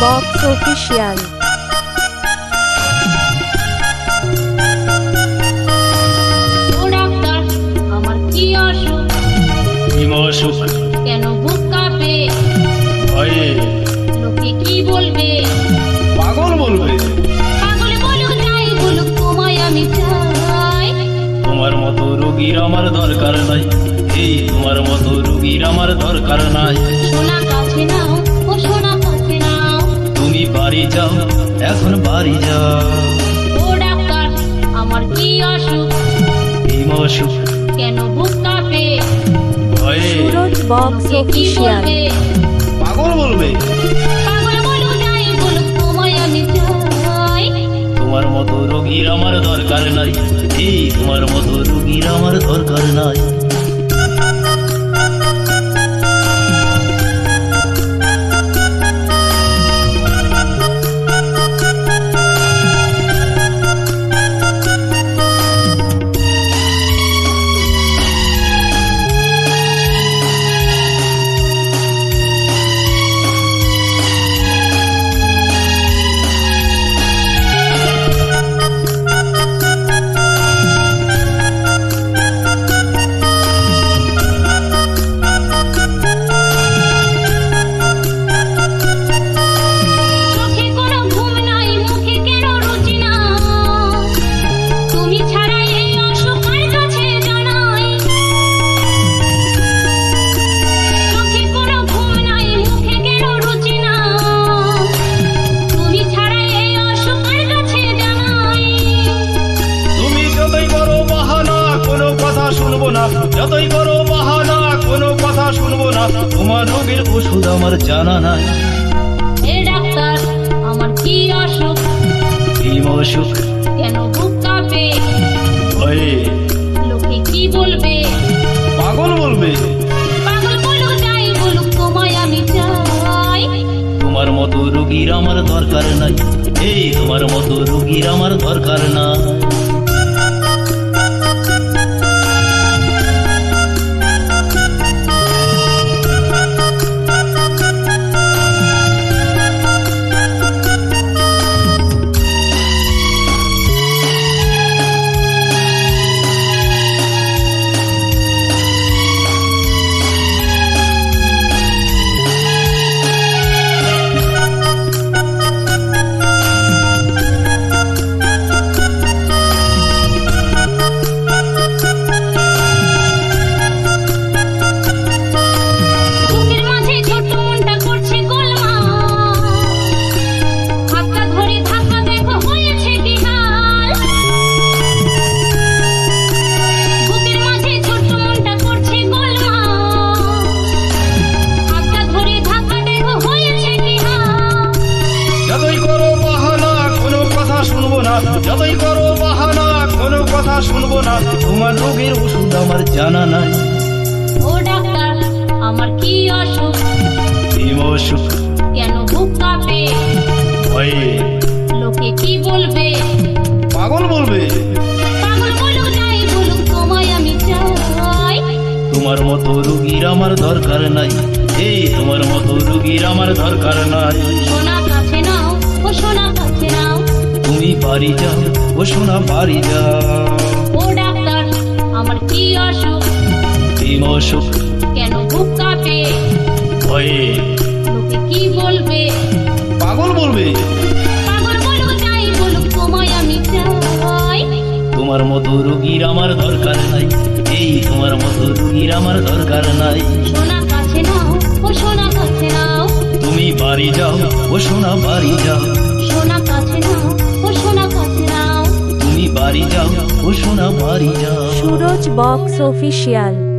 Box official আমার কি অসুখ? হিমসুখ কেন বুক কাঁপে? ভয়ে। লোকে কি বলবে? পাগল বলবে। পাগল বলুক যাই বলুক তোমায় আমি চাই। তোমার মতো রোগীর আমার দরকার নাই। এই তোমার মতো রোগীর আমার দরকার নাই। সোনা যাও ও ডাক্তার আমার কি অসুখ? হিমসুখ কেন বুক কাঁপে? ভয়ে। Suraj box official. বলবে পাগল বলবে। পাগল বলুক যাই বলুক তোমায় আমি চাই। তোমার মতো রোগীর আমার দরকার নাই। এই তোমার মতো রোগীর আমার দরকার নাই। শুনব না। যতই করো বাহানা কোনো কথা শুনব না। তোমার রোগের ওষুধ আমার জানা নাই। এ ডাক্তার আমার কি অসুখ? হিমসুখ কেন বুক কাঁপে? ভয়ে। লোকে কি বলবে? পাগল বলবে। পাগল বলুক যাই বলুক তোমায় আমি চাই। তোমার মতো রোগীর আমার দরকার নাই। এই তোমার মতো রোগীর আমার দরকার না যতই করো বাহানা কোনো কথা শুনব না। তোমার রোগের ওষুধ আমার জানা নাই। ও ডাক্তার আমার কি অসুখ? হিমসুখ কেন বুক কাঁপে? ভয়ে। লোকে কি বলবে? পাগল বলবে। পাগল বলুক যাই বলুক তোমায় আমি চাই। তোমার মতো রোগীর আমার দরকার নাই। এই তোমার মতো রোগীর আমার দরকার নাই। সোনা কাছে নাও ও সোনা বাড়ি যাও ও সোনা বাড়ি যাও ও ডাক্তার আমার কি অসুখ? হিমসুখ কেন বুক কাঁপে? ভয়ে। লোকে কি বলবে? পাগল বলবে পাগল বলুক যাই বলুক তোমায় আমি চাই। তোমার মতো রোগীর আমার দরকার নাই। এই তোমার মতো রোগীর আমার দরকার নাই। সোনা কাছে নাও ও সোনা কাছে নাও। তুমি বাড়ি যাও ও সোনা বাড়ি যাও। নাও তুমি